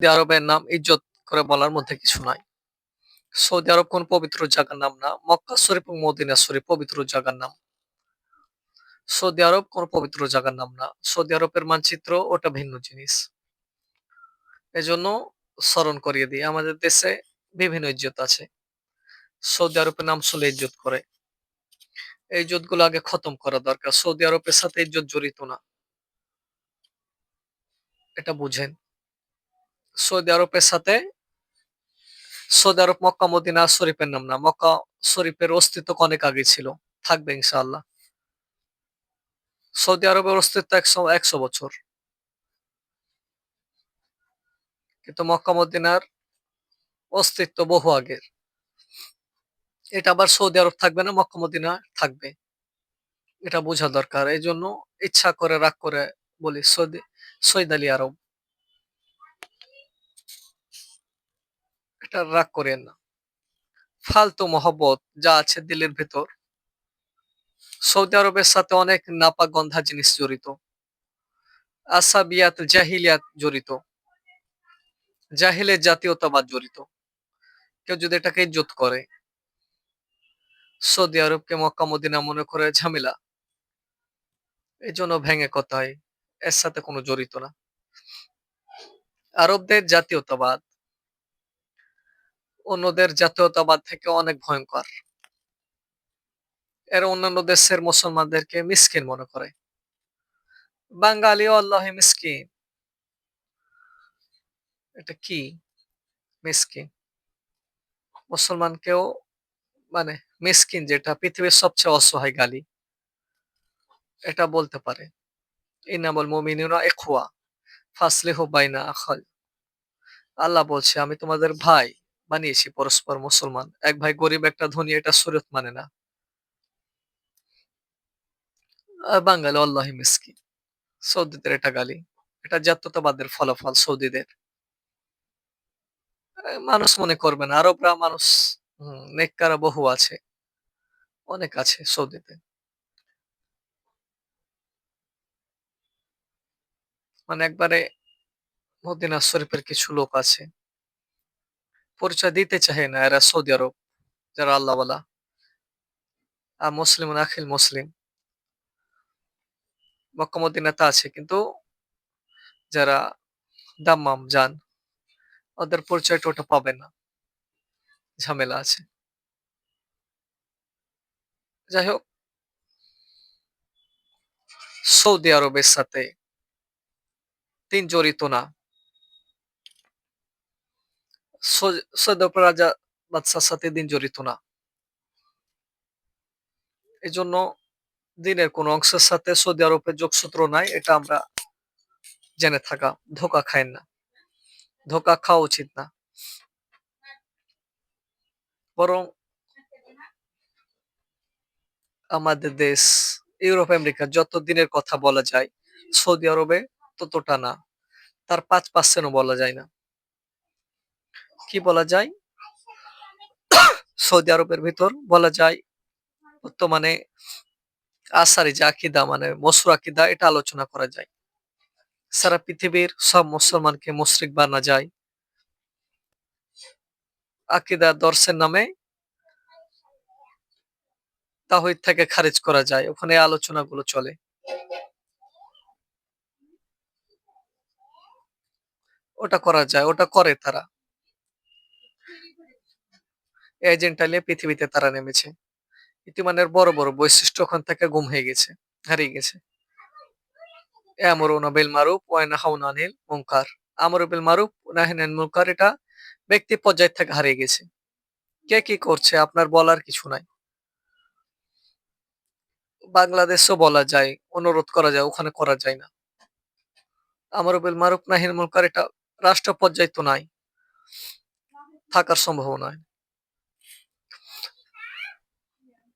Saudi আরবের নাম ইজ্জত করে বলার মধ্যে কিছু নাই। সৌদি আরব কোন পবিত্র জায়গার নাম না, মক্কা শরীফ এবং মদিনা শরীফ পবিত্র জায়গার নাম। সৌদি আরব কোন পবিত্র জায়গার নাম না, সৌদি আরবের মানচিত্র ওটা ভিন্ন জিনিস। এজন্য স্মরণ করিয়ে দিই, আমাদের দেশে বিভিন্ন ইজ্জত আছে। সৌদি আরবের নাম শুনে ইজ্জত করে। এই ইজ্জতগুলো আগে খতম করা দরকার। সৌদি আরবের সাথে ইজ্জত জড়িত না। এটা বুঝেন। সৌদি আরবের সাথে, সৌদি আরব মক্কা, মদিনা শরীফের নাম না, মক্কা শরীফের অস্তিত্ব অনেক আগে ছিল, থাকবে ইনশাআল্লাহ। সৌদি আরবের অস্তিত্ব একশো একশো বছর। কিন্তু মক্কা, মদিনার অস্তিত্ব বহু আগের এটা আবার সৌদি আরব থাকবে না, মক্কা, মদিনা থাকবে। এটা বোঝা দরকার। এই জন্য ইচ্ছা করে, রাগ করে বলি, সৌদি সৈদ আলী আরব। এটা রাগ করেন না। ফালতু মহব্বত যা আছে দিলের ভেতর। সৌদি আরবের সাথে অনেক নাপাক গন্ধা জিনিস জড়িত। আসাবিয়াত জাহিলিয়াত জড়িত। জাহিলের জাতীয়তাবাদ জড়িত। কেউ যদি এটাকে ইজ্জত করে। সৌদি আরবকে মক্কা মদিনা মনে করে ঝামেলা। এই জন্য ভেঙে কথায় এর সাথে কোনো জড়িত না। আরবদের জাতীয়তাবাদ অন্যদের জাতীয়তাবাদ থেকে অনেক ভয়ঙ্কর। এরা অন্যান্য দেশের মুসলমানদেরকে মিসকিন মনে করে। বাঙালি আল্লাহ মিসকিন। এটা কি? মিসকিন। মুসলমানকেও মানে মিসকিন যেটা পৃথিবীর সবচেয়ে অসহায় গালি। এটা বলতে পারে। ইনামুল মুমিনুনা ইখওয়া। ফাসলিহু বাইনা আখাল। আল্লাহ বলছে, আমি তোমাদের ভাই। বানিয়েছি পরস্পর মুসলমান। এক ভাই গরিব, একটা ধনী, এটা সুরত মানে না। বাঙালি আল্লাহ মিসকিন। সৌদিদের এটা গালি। এটা জাতীয়তাবাদের ফলাফল সৌদিদের। মানুষ মনে করবে না। আরবরা মানুষ নেককারা বহু আছে। অনেক আছে সৌদিতে। মানে একবারে মদিনা শরীফের কিছু লোক আছে। পরিচয় দিতে চাহে না এরা সৌদি আরব, যারা আল্লাহ বলা। আর মুসলিম আখিল মুসলিম। মক্কা মদিনাতে আছে, কিন্তু যারা দাম্মাম যান ওদের পরিচয়টা ওটা পাবে না। ঝামেলা আছে। যাই হোক, সৌদি আরবের সাথে তিন জড়িত না। আরব রাজা বাদশার সাথে দিন জড়িত না। এই জন্য দিনের কোন অংশের সাথে সৌদি আরবের যোগসূত্র নাই, এটা আমরা জেনে থাকা, ধোকা খায় না। ধোকা খাওয়া উচিত না। বরং আমাদের দেশ, ইউরোপ, আমেরিকা যত দিনের কথা বলা যায়, সৌদি আরবে ততটা না। তার পাঁচ পার্সেন্টও বলা যায় না। কি বলা যায়? সৌদি আরবের ভিতর বলা যায় বর্তমানে আসারি যে আকিদা মানে মসুর আকিদা, এটা আলোচনা করা যায়। সারা পৃথিবীর সব মুসলমানকে মুশরিক বানা যায়। আকিদা দর্শের নামে তাহিদ থেকে খারিজ করা যায়। ওখানে আলোচনাগুলো চলে। ওটা করা যায়, ওটা করে তারা। এজেন্টালে পৃথিবীতে তারা নেমেছে। ইতিমানের বড় বড় বৈশিষ্ট্য ওখান থেকে গুম হয়ে গেছে, হারিয়ে গেছে। আমরুনা বিল মারুফ ওয়া নাহাউনা আনিল মুনকার। আমরু বিল মারুফ নাহিনান মুনকার, এটা ব্যক্তি পর্যায় থেকে হারিয়ে গেছে। কে কি করছে আপনার বলার কিছু নাই। বাংলাদেশও বলা যায়, অনুরোধ করা যায়, ওখানে করা যায় না। আমরু বিল মারুফ নাহিন মুনকার, এটা রাষ্ট্র পর্যায় তো নাই, থাকার সম্ভাবনা